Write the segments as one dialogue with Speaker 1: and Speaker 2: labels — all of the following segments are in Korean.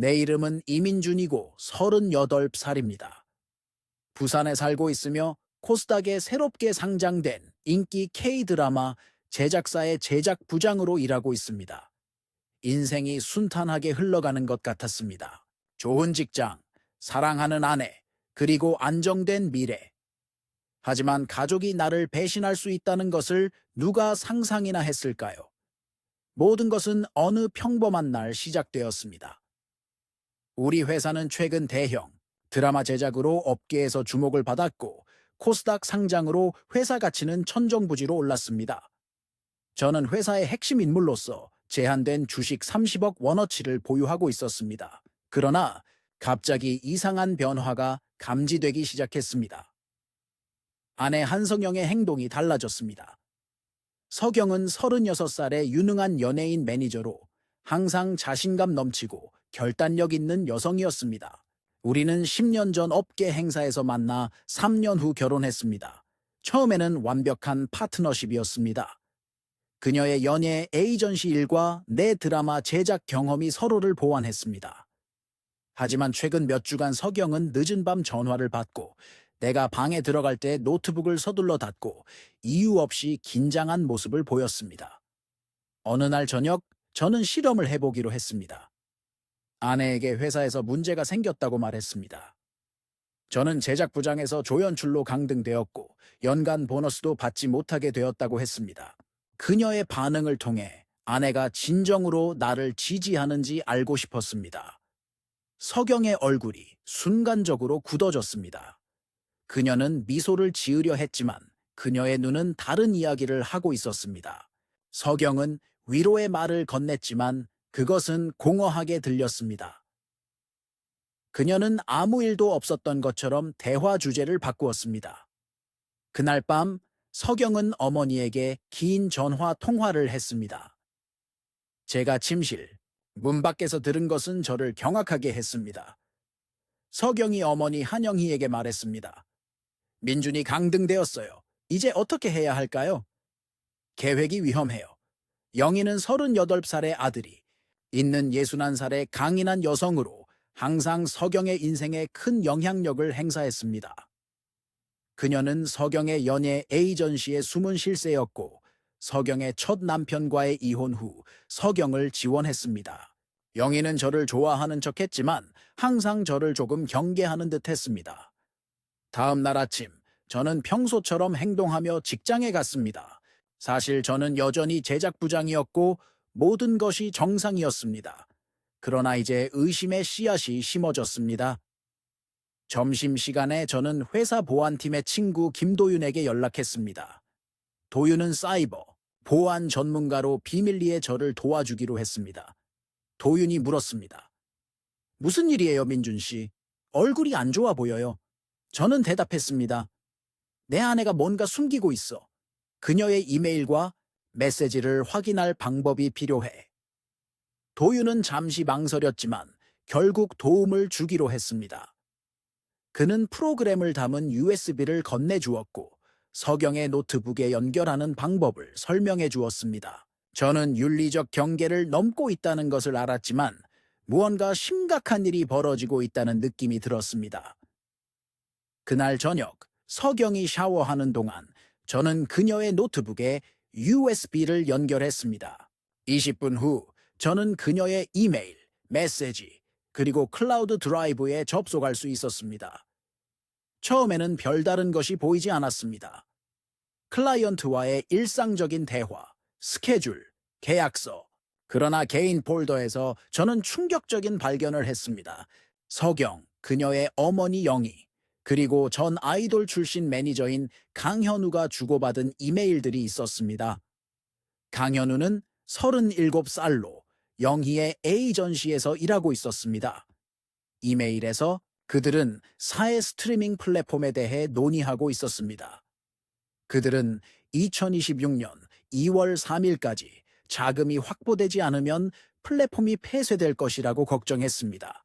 Speaker 1: 내 이름은 이민준이고 38살입니다. 부산에 살고 있으며 코스닥에 새롭게 상장된 인기 K-드라마 제작사의 제작 부장으로 일하고 있습니다. 인생이 순탄하게 흘러가는 것 같았습니다. 좋은 직장, 사랑하는 아내, 그리고 안정된 미래. 하지만 가족이 나를 배신할 수 있다는 것을 누가 상상이나 했을까요? 모든 것은 어느 평범한 날 시작되었습니다. 우리 회사는 최근 대형 드라마 제작으로 업계에서 주목을 받았고 코스닥 상장으로 회사 가치는 천정부지로 올랐습니다. 저는 회사의 핵심 인물로서 제한된 주식 30억 원어치를 보유하고 있었습니다. 그러나 갑자기 이상한 변화가 감지되기 시작했습니다. 아내 한성영의 행동이 달라졌습니다. 서경은 36살의 유능한 연예인 매니저로 항상 자신감 넘치고 결단력 있는 여성이었습니다. 우리는 10년 전 업계 행사에서 만나 3년 후 결혼했습니다. 처음에는 완벽한 파트너십이었습니다. 그녀의 연예 에이전시 일과 내 드라마 제작 경험이 서로를 보완했습니다. 하지만 최근 몇 주간 서경은 늦은 밤 전화를 받고 내가 방에 들어갈 때 노트북을 서둘러 닫고 이유 없이 긴장한 모습을 보였습니다. 어느 날 저녁 저는 실험을 해보기로 했습니다. 아내에게 회사에서 문제가 생겼다고 말했습니다. 저는 제작 부장에서 조연출로 강등되었고 연간 보너스도 받지 못하게 되었다고 했습니다. 그녀의 반응을 통해 아내가 진정으로 나를 지지하는지 알고 싶었습니다. 서경의 얼굴이 순간적으로 굳어졌습니다. 그녀는 미소를 지으려 했지만 그녀의 눈은 다른 이야기를 하고 있었습니다. 서경은 위로의 말을 건넸지만 그것은 공허하게 들렸습니다. 그녀는 아무 일도 없었던 것처럼 대화 주제를 바꾸었습니다. 그날 밤 서경은 어머니에게 긴 전화 통화를 했습니다. 제가 침실, 문 밖에서 들은 것은 저를 경악하게 했습니다. 서경이 어머니 한영희에게 말했습니다. 민준이 강등되었어요. 이제 어떻게 해야 할까요? 계획이 위험해요. 영희는 38살의 아들이 있는 61살의 강인한 여성으로 항상 서경의 인생에 큰 영향력을 행사했습니다. 그녀는 서경의 연예 에이전시의 숨은 실세였고 서경의 첫 남편과의 이혼 후 서경을 지원했습니다. 영희는 저를 좋아하는 척 했지만 항상 저를 조금 경계하는 듯 했습니다. 다음 날 아침 저는 평소처럼 행동하며 직장에 갔습니다. 사실 저는 여전히 제작부장이었고 모든 것이 정상이었습니다. 그러나 이제 의심의 씨앗이 심어졌습니다. 점심시간에 저는 회사 보안팀의 친구 김도윤에게 연락했습니다. 도윤은 사이버, 보안 전문가로 비밀리에 저를 도와주기로 했습니다. 도윤이 물었습니다. 무슨 일이에요, 민준 씨? 얼굴이 안 좋아 보여요. 저는 대답했습니다. 내 아내가 뭔가 숨기고 있어. 그녀의 이메일과 메시지를 확인할 방법이 필요해. 도윤은 잠시 망설였지만 결국 도움을 주기로 했습니다. 그는 프로그램을 담은 USB를 건네주었고 서경의 노트북에 연결하는 방법을 설명해 주었습니다. 저는 윤리적 경계를 넘고 있다는 것을 알았지만 무언가 심각한 일이 벌어지고 있다는 느낌이 들었습니다. 그날 저녁 서경이 샤워하는 동안 저는 그녀의 노트북에 USB를 연결했습니다. 20분 후 저는 그녀의 이메일, 메시지, 그리고 클라우드 드라이브에 접속할 수 있었습니다. 처음에는 별다른 것이 보이지 않았습니다. 클라이언트와의 일상적인 대화, 스케줄, 계약서. 그러나 개인 폴더에서 저는 충격적인 발견을 했습니다. 서경, 그녀의 어머니 영희, 그리고 전 아이돌 출신 매니저인 강현우가 주고받은 이메일들이 있었습니다. 강현우는 37살로 영희의 에이전시에서 일하고 있었습니다. 이메일에서 그들은 사회 스트리밍 플랫폼에 대해 논의하고 있었습니다. 그들은 2026년 2월 3일까지 자금이 확보되지 않으면 플랫폼이 폐쇄될 것이라고 걱정했습니다.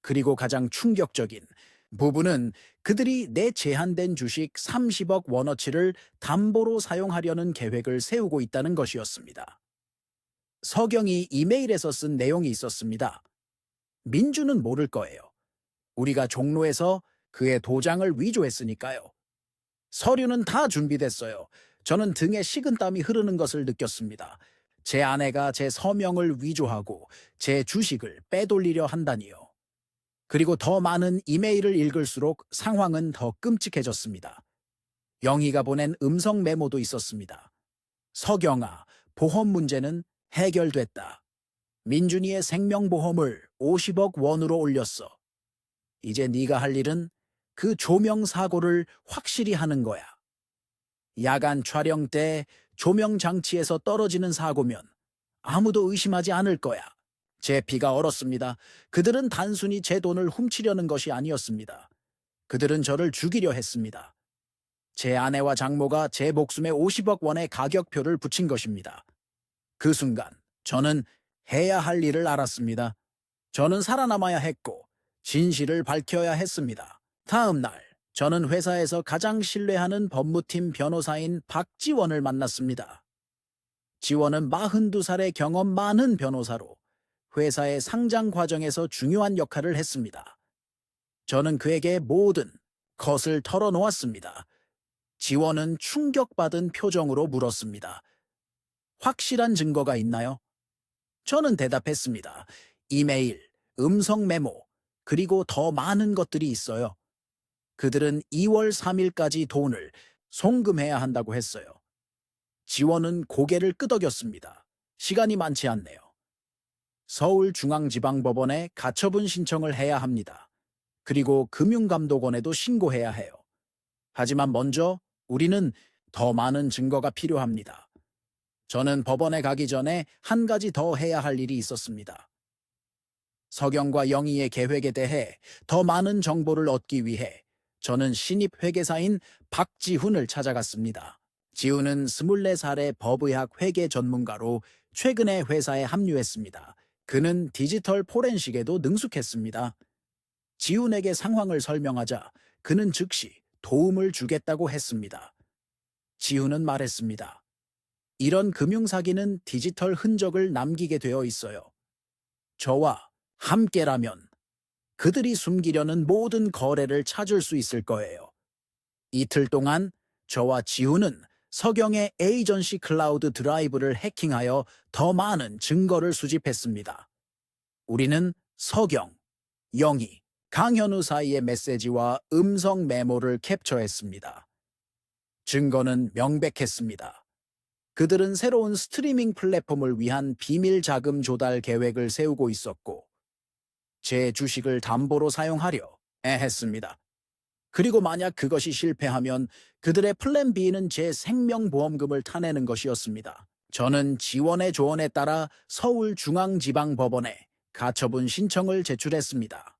Speaker 1: 그리고 가장 충격적인 부분은 그들이 내 제한된 주식 30억 원어치를 담보로 사용하려는 계획을 세우고 있다는 것이었습니다. 서경이 이메일에서 쓴 내용이 있었습니다. 민주는 모를 거예요. 우리가 종로에서 그의 도장을 위조했으니까요. 서류는 다 준비됐어요. 저는 등에 식은땀이 흐르는 것을 느꼈습니다. 제 아내가 제 서명을 위조하고 제 주식을 빼돌리려 한다니요. 그리고 더 많은 이메일을 읽을수록 상황은 더 끔찍해졌습니다. 영희가 보낸 음성 메모도 있었습니다. 서경아, 보험 문제는 해결됐다. 민준이의 생명보험을 50억 원으로 올렸어. 이제 네가 할 일은 그 조명 사고를 확실히 하는 거야. 야간 촬영 때 조명 장치에서 떨어지는 사고면 아무도 의심하지 않을 거야. 제 피가 얼었습니다. 그들은 단순히 제 돈을 훔치려는 것이 아니었습니다. 그들은 저를 죽이려 했습니다. 제 아내와 장모가 제 목숨에 50억 원의 가격표를 붙인 것입니다. 그 순간 저는 해야 할 일을 알았습니다. 저는 살아남아야 했고 진실을 밝혀야 했습니다. 다음 날 저는 회사에서 가장 신뢰하는 법무팀 변호사인 박지원을 만났습니다. 지원은 42살의 경험 많은 변호사로 회사의 상장 과정에서 중요한 역할을 했습니다. 저는 그에게 모든 것을 털어놓았습니다. 지원은 충격받은 표정으로 물었습니다. 확실한 증거가 있나요? 저는 대답했습니다. 이메일, 음성 메모, 그리고 더 많은 것들이 있어요. 그들은 2월 3일까지 돈을 송금해야 한다고 했어요. 지원은 고개를 끄덕였습니다. 시간이 많지 않네요. 서울중앙지방법원에 가처분 신청을 해야 합니다. 그리고 금융감독원에도 신고해야 해요. 하지만 먼저 우리는 더 많은 증거가 필요합니다. 저는 법원에 가기 전에 한 가지 더 해야 할 일이 있었습니다. 서경과 영희의 계획에 대해 더 많은 정보를 얻기 위해 저는 신입 회계사인 박지훈을 찾아갔습니다. 지훈은 24살의 법의학 회계 전문가로 최근에 회사에 합류했습니다. 그는 디지털 포렌식에도 능숙했습니다. 지훈에게 상황을 설명하자 그는 즉시 도움을 주겠다고 했습니다. 지훈은 말했습니다. 이런 금융사기는 디지털 흔적을 남기게 되어 있어요. 저와 함께라면 그들이 숨기려는 모든 거래를 찾을 수 있을 거예요. 이틀 동안 저와 지훈은 서경의 에이전시 클라우드 드라이브를 해킹하여 더 많은 증거를 수집했습니다. 우리는 서경, 영희, 강현우 사이의 메시지와 음성 메모를 캡처했습니다. 증거는 명백했습니다. 그들은 새로운 스트리밍 플랫폼을 위한 비밀 자금 조달 계획을 세우고 있었고, 제 주식을 담보로 사용하려 애했습니다. 그리고 만약 그것이 실패하면 그들의 플랜 B는 제 생명보험금을 타내는 것이었습니다. 저는 지원의 조언에 따라 서울중앙지방법원에 가처분 신청을 제출했습니다.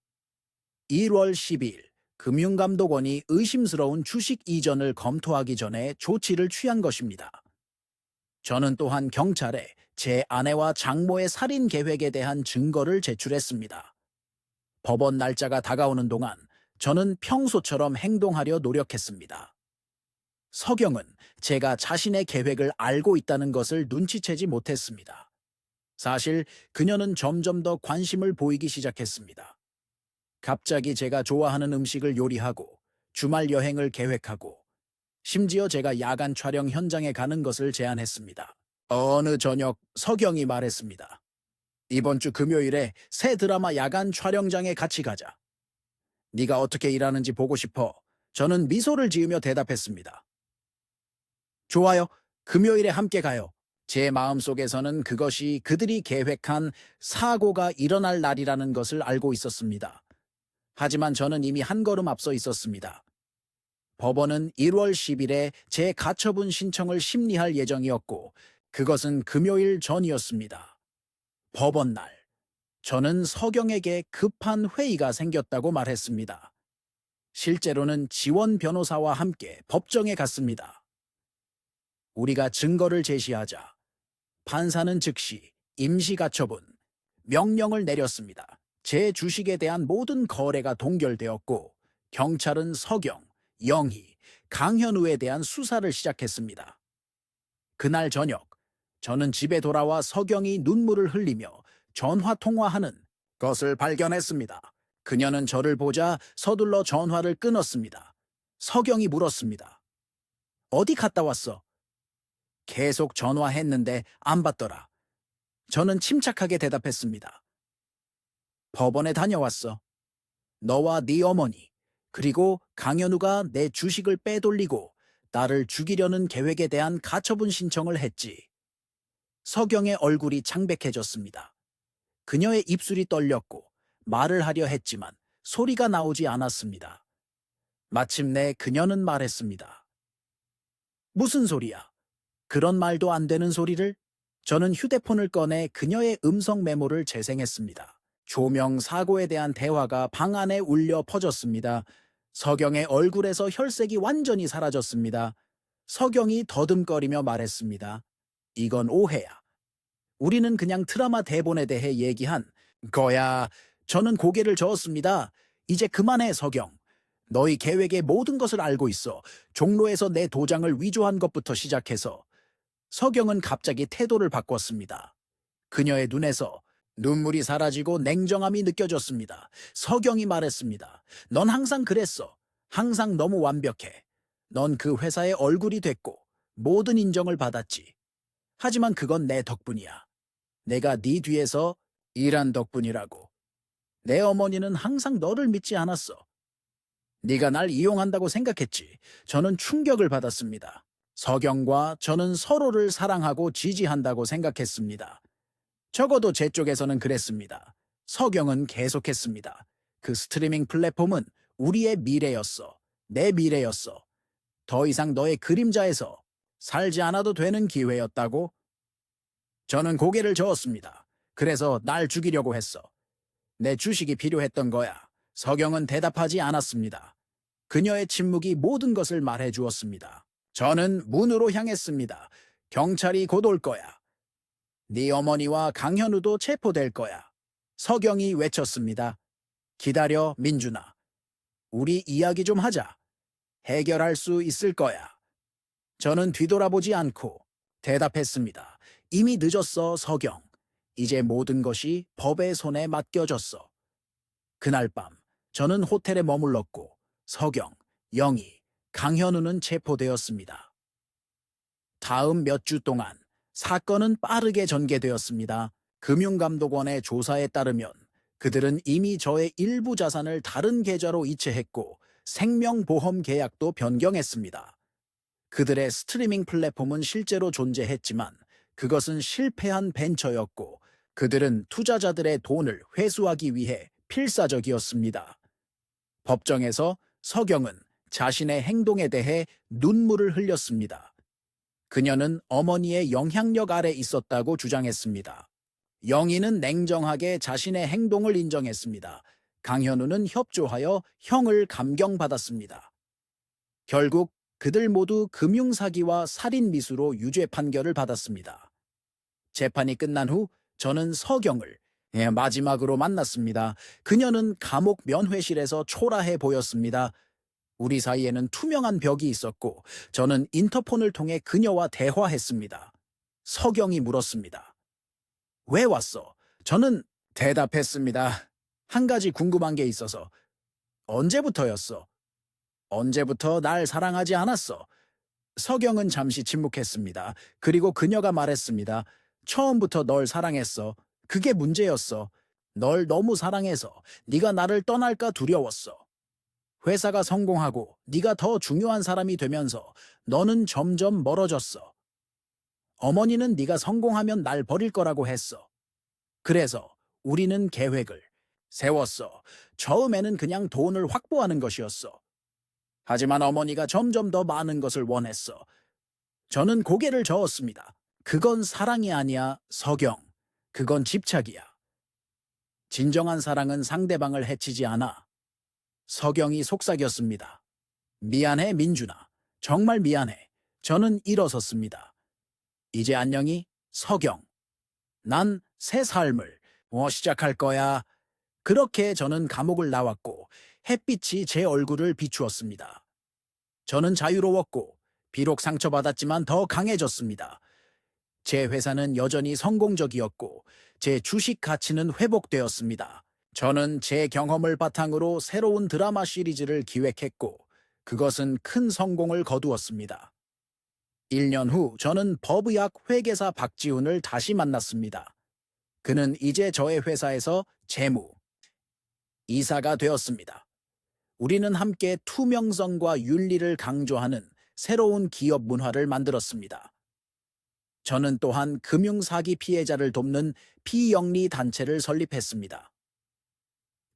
Speaker 1: 1월 10일 금융감독원이 의심스러운 주식 이전을 검토하기 전에 조치를 취한 것입니다. 저는 또한 경찰에 제 아내와 장모의 살인 계획에 대한 증거를 제출했습니다. 법원 날짜가 다가오는 동안 저는 평소처럼 행동하려 노력했습니다. 서경은 제가 자신의 계획을 알고 있다는 것을 눈치채지 못했습니다. 사실 그녀는 점점 더 관심을 보이기 시작했습니다. 갑자기 제가 좋아하는 음식을 요리하고 주말 여행을 계획하고 심지어 제가 야간 촬영 현장에 가는 것을 제안했습니다. 어느 저녁 서경이 말했습니다. 이번 주 금요일에 새 드라마 야간 촬영장에 같이 가자. 네가 어떻게 일하는지 보고 싶어. 저는 미소를 지으며 대답했습니다. 좋아요. 금요일에 함께 가요. 제 마음속에서는 그것이 그들이 계획한 사고가 일어날 날이라는 것을 알고 있었습니다. 하지만 저는 이미 한 걸음 앞서 있었습니다. 법원은 1월 10일에 제 가처분 신청을 심리할 예정이었고 그것은 금요일 전이었습니다. 법원 날, 저는 서경에게 급한 회의가 생겼다고 말했습니다. 실제로는 지원 변호사와 함께 법정에 갔습니다. 우리가 증거를 제시하자 판사는 즉시 임시가처분, 명령을 내렸습니다. 제 주식에 대한 모든 거래가 동결되었고 경찰은 서경, 영희, 강현우에 대한 수사를 시작했습니다. 그날 저녁 저는 집에 돌아와 서경이 눈물을 흘리며 전화 통화하는 것을 발견했습니다. 그녀는 저를 보자 서둘러 전화를 끊었습니다. 서경이 물었습니다. 어디 갔다 왔어? 계속 전화했는데 안 받더라. 저는 침착하게 대답했습니다. 법원에 다녀왔어. 너와 네 어머니, 그리고 강현우가 내 주식을 빼돌리고 나를 죽이려는 계획에 대한 가처분 신청을 했지. 서경의 얼굴이 창백해졌습니다. 그녀의 입술이 떨렸고 말을 하려 했지만 소리가 나오지 않았습니다. 마침내 그녀는 말했습니다. 무슨 소리야? 그런 말도 안 되는 소리를? 저는 휴대폰을 꺼내 그녀의 음성 메모를 재생했습니다. 조명 사고에 대한 대화가 방 안에 울려 퍼졌습니다. 서경의 얼굴에서 혈색이 완전히 사라졌습니다. 서경이 더듬거리며 말했습니다. 이건 오해야. 우리는 그냥 트라마 대본에 대해 얘기한 거야. 저는 고개를 저었습니다. 이제 그만해, 서경. 너희 계획의 모든 것을 알고 있어. 종로에서 내 도장을 위조한 것부터 시작해서. 서경은 갑자기 태도를 바꿨습니다. 그녀의 눈에서 눈물이 사라지고 냉정함이 느껴졌습니다. 서경이 말했습니다. 넌 항상 그랬어. 항상 너무 완벽해. 넌 그 회사의 얼굴이 됐고 모든 인정을 받았지. 하지만 그건 내 덕분이야. 내가 네 뒤에서 일한 덕분이라고. 내 어머니는 항상 너를 믿지 않았어. 네가 날 이용한다고 생각했지. 저는 충격을 받았습니다. 서경과 저는 서로를 사랑하고 지지한다고 생각했습니다. 적어도 제 쪽에서는 그랬습니다. 서경은 계속했습니다. 그 스트리밍 플랫폼은 우리의 미래였어. 내 미래였어. 더 이상 너의 그림자에서 살지 않아도 되는 기회였다고? 저는 고개를 저었습니다. 그래서 날 죽이려고 했어. 내 주식이 필요했던 거야. 서경은 대답하지 않았습니다. 그녀의 침묵이 모든 것을 말해 주었습니다. 저는 문으로 향했습니다. 경찰이 곧 올 거야. 네 어머니와 강현우도 체포될 거야. 서경이 외쳤습니다. 기다려, 민준아. 우리 이야기 좀 하자. 해결할 수 있을 거야. 저는 뒤돌아보지 않고 대답했습니다. 이미 늦었어, 서경. 이제 모든 것이 법의 손에 맡겨졌어. 그날 밤, 저는 호텔에 머물렀고, 서경, 영희, 강현우는 체포되었습니다. 다음 몇 주 동안 사건은 빠르게 전개되었습니다. 금융감독원의 조사에 따르면 그들은 이미 저의 일부 자산을 다른 계좌로 이체했고 생명보험 계약도 변경했습니다. 그들의 스트리밍 플랫폼은 실제로 존재했지만 그것은 실패한 벤처였고 그들은 투자자들의 돈을 회수하기 위해 필사적이었습니다. 법정에서 서경은 자신의 행동에 대해 눈물을 흘렸습니다. 그녀는 어머니의 영향력 아래 있었다고 주장했습니다. 영희는 냉정하게 자신의 행동을 인정했습니다. 강현우는 협조하여 형을 감경받았습니다. 결국 그들 모두 금융사기와 살인미수로 유죄 판결을 받았습니다. 재판이 끝난 후 저는 서경을 예, 마지막으로 만났습니다. 그녀는 감옥 면회실에서 초라해 보였습니다. 우리 사이에는 투명한 벽이 있었고 저는 인터폰을 통해 그녀와 대화했습니다. 서경이 물었습니다. 왜 왔어? 저는 대답했습니다. 한 가지 궁금한 게 있어서. 언제부터였어? 언제부터 날 사랑하지 않았어? 서경은 잠시 침묵했습니다. 그리고 그녀가 말했습니다. 처음부터 널 사랑했어. 그게 문제였어. 널 너무 사랑해서 네가 나를 떠날까 두려웠어. 회사가 성공하고 네가 더 중요한 사람이 되면서 너는 점점 멀어졌어. 어머니는 네가 성공하면 날 버릴 거라고 했어. 그래서 우리는 계획을 세웠어. 처음에는 그냥 돈을 확보하는 것이었어. 하지만 어머니가 점점 더 많은 것을 원했어. 저는 고개를 저었습니다. 그건 사랑이 아니야, 서경. 그건 집착이야. 진정한 사랑은 상대방을 해치지 않아. 서경이 속삭였습니다. 미안해, 민준아. 정말 미안해. 저는 일어섰습니다. 이제 안녕히, 서경. 난 새 삶을 뭐 시작할 거야. 그렇게 저는 감옥을 나왔고 햇빛이 제 얼굴을 비추었습니다. 저는 자유로웠고 비록 상처받았지만 더 강해졌습니다. 제 회사는 여전히 성공적이었고 제 주식 가치는 회복되었습니다. 저는 제 경험을 바탕으로 새로운 드라마 시리즈를 기획했고 그것은 큰 성공을 거두었습니다. 1년 후 저는 법의학 회계사 박지훈을 다시 만났습니다. 그는 이제 저의 회사에서 재무, 이사가 되었습니다. 우리는 함께 투명성과 윤리를 강조하는 새로운 기업 문화를 만들었습니다. 저는 또한 금융사기 피해자를 돕는 피영리 단체를 설립했습니다.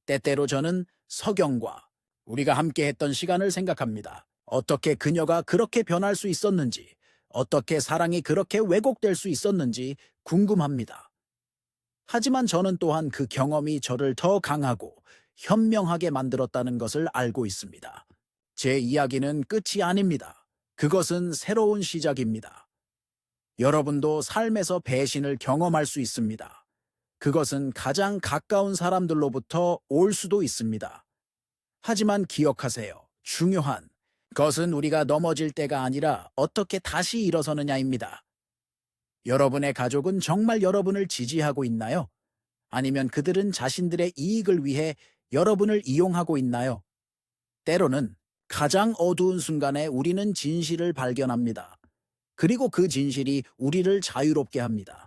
Speaker 1: 때때로 저는 서경과 우리가 함께 했던 시간을 생각합니다. 어떻게 그녀가 그렇게 변할 수 있었는지, 어떻게 사랑이 그렇게 왜곡될 수 있었는지 궁금합니다. 하지만 저는 또한 그 경험이 저를 더 강하고 현명하게 만들었다는 것을 알고 있습니다. 제 이야기는 끝이 아닙니다. 그것은 새로운 시작입니다. 여러분도 삶에서 배신을 경험할 수 있습니다. 그것은 가장 가까운 사람들로부터 올 수도 있습니다. 하지만 기억하세요. 중요한 것은 우리가 넘어질 때가 아니라 어떻게 다시 일어서느냐입니다. 여러분의 가족은 정말 여러분을 지지하고 있나요? 아니면 그들은 자신들의 이익을 위해 여러분을 이용하고 있나요? 때로는 가장 어두운 순간에 우리는 진실을 발견합니다. 그리고 그 진실이 우리를 자유롭게 합니다.